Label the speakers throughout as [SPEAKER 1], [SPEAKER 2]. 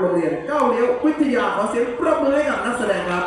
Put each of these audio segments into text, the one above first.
[SPEAKER 1] โรงเรียนก้าวเลี้ยววิทยาขอเสียงประมือให้กับนักแสดงครับ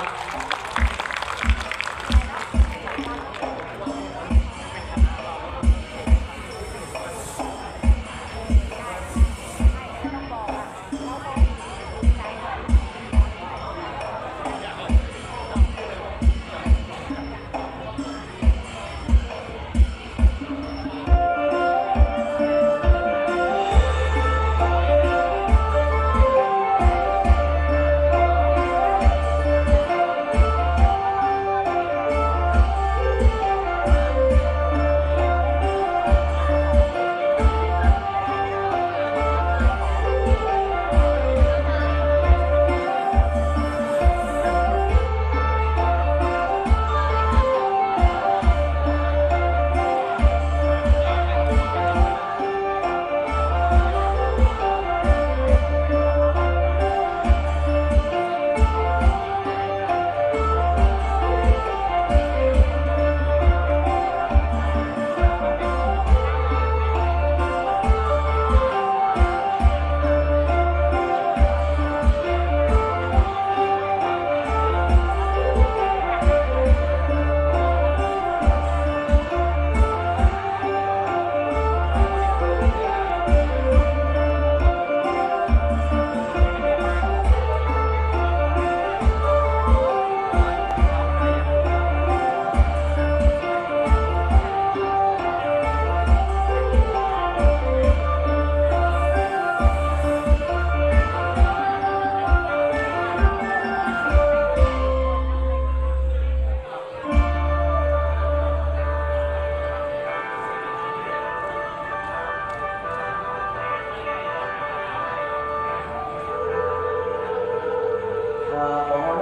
[SPEAKER 2] Oh.